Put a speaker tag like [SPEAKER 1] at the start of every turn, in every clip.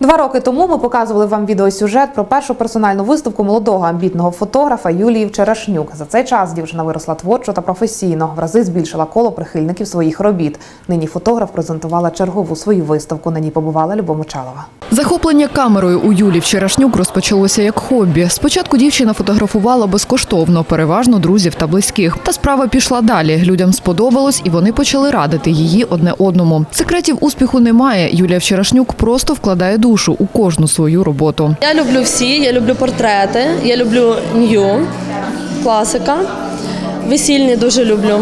[SPEAKER 1] Два роки тому ми показували вам відеосюжет про першу персональну виставку молодого амбітного фотографа Юлії Вчерашнюк. За цей час дівчина виросла творчо та професійно, в рази збільшила коло прихильників своїх робіт. Нині фотограф презентувала чергову свою виставку. На ній побувала Любов Мочалова.
[SPEAKER 2] Захоплення камерою у Юлі Вчерашнюк розпочалося як хобі. Спочатку дівчина фотографувала безкоштовно, переважно друзів та близьких. Та справа пішла далі. Людям сподобалось, і вони почали радити її одне одному. Секретів успіху немає. Юлія Вчерашнюк просто вкладає душу у кожну свою роботу.
[SPEAKER 3] Я люблю всі, я люблю портрети, я люблю нью, класика. Весільні дуже люблю.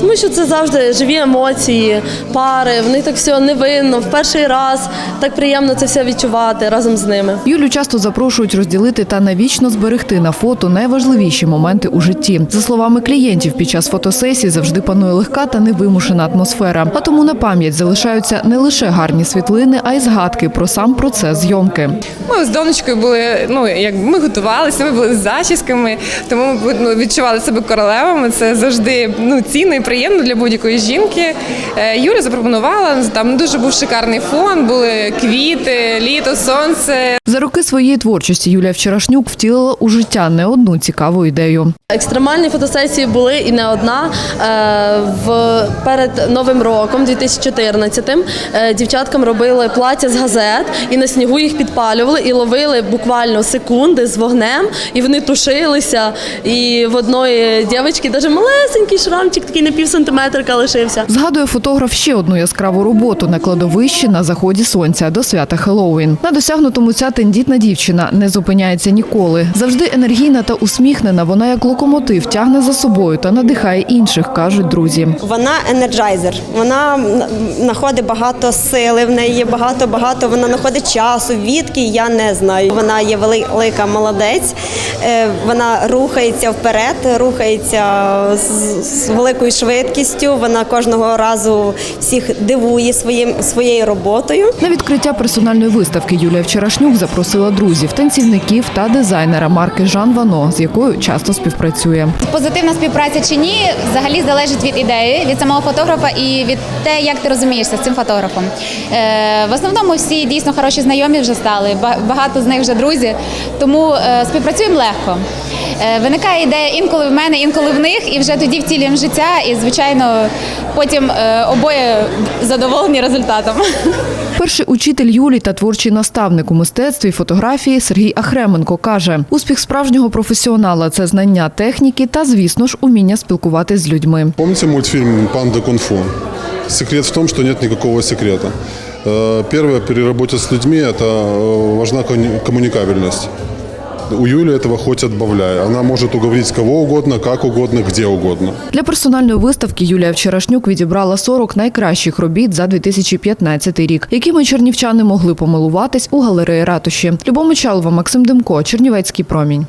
[SPEAKER 3] Тому що це завжди живі емоції, пари, в них так все невинно, в перший раз так приємно це все відчувати разом з ними.
[SPEAKER 2] Юлю часто запрошують розділити та навічно зберегти на фото найважливіші моменти у житті. За словами клієнтів, під час фотосесії завжди панує легка та невимушена атмосфера. А тому на пам'ять залишаються не лише гарні світлини, а й згадки про сам процес зйомки.
[SPEAKER 4] Ми з донечкою були, ну як ми готувалися, ми були з зачісками, тому ми ну, відчували себе королевами. Це завжди ну цінно і приємно для будь-якої жінки. Е, Юля запропонувала там дуже був шикарний фон, були квіти, літо, сонце.
[SPEAKER 2] За роки своєї творчості Юлія Вчерашнюк втілила у життя не одну цікаву ідею.
[SPEAKER 3] Екстремальні фотосесії були і не одна. Е, В перед новим роком, 2014-м, е, дівчаткам робили плаття з газет і на снігу їх підпалювали і ловили буквально секунди з вогнем, і вони тушилися. І в одної дівчинки навіть малесенький шрамчик, такий на пів сантиметрика лишився.
[SPEAKER 2] Згадує фотограф ще одну яскраву роботу на кладовищі на заході сонця до свята Хеллоуін. На досягнутому ця тендітна дівчина не зупиняється ніколи. Завжди енергійна та усміхнена. Вона як локомотив тягне за собою та надихає інших, кажуть друзі.
[SPEAKER 5] Вона енерджайзер. Вона знаходить багато сили. В неї є багато багато. Вона знаходить часу. Відки я не знаю. Вона є велика молодець. Е, Вона рухається вперед, рухається з, великою швидкістю. Вона кожного разу всіх дивує своїм своєю роботою.
[SPEAKER 2] На відкриття персональної виставки Юлія Вчерашнюк запросила друзів, танцівників та дизайнера марки Жан Вано, з якою часто співпрацює.
[SPEAKER 6] Позитивна співпраця чи ні, взагалі залежить від ідеї, від самого фотографа і від те, як ти розумієшся з цим фотографом. Е, в основному всі дійсно хороші знайомі вже стали, багато з них вже друзі, тому е, співпрацюємо легко. Е, виникає ідея інколи в мене, інколи в них, і вже тоді втілюємо життя, і звичайно потім обоє задоволені результатом.
[SPEAKER 2] Перший учитель Юлі та творчий наставник у мистецтві і фотографії Сергій Ахременко каже: успіх справжнього професіонала це знання техніки та, звісно ж, уміння спілкуватись з людьми.
[SPEAKER 7] Помните мультфильм «Панда Кунг-фу»? Секрет в том, что нет никакого секрета. Э, Первое, при работе с людьми, это э, важна коммуни- коммуникабельность. У Юли этого хоть отбавляй. Она может уговорить кого угодно, как угодно, где угодно.
[SPEAKER 2] Для персональної виставки Юлія Вчерашнюк відібрала 40 найкращих робіт за 2015 рік, якими чернівчани могли помилуватись у галереї ратуші. Любомичалова, Максим Демко, Чернівецький промінь.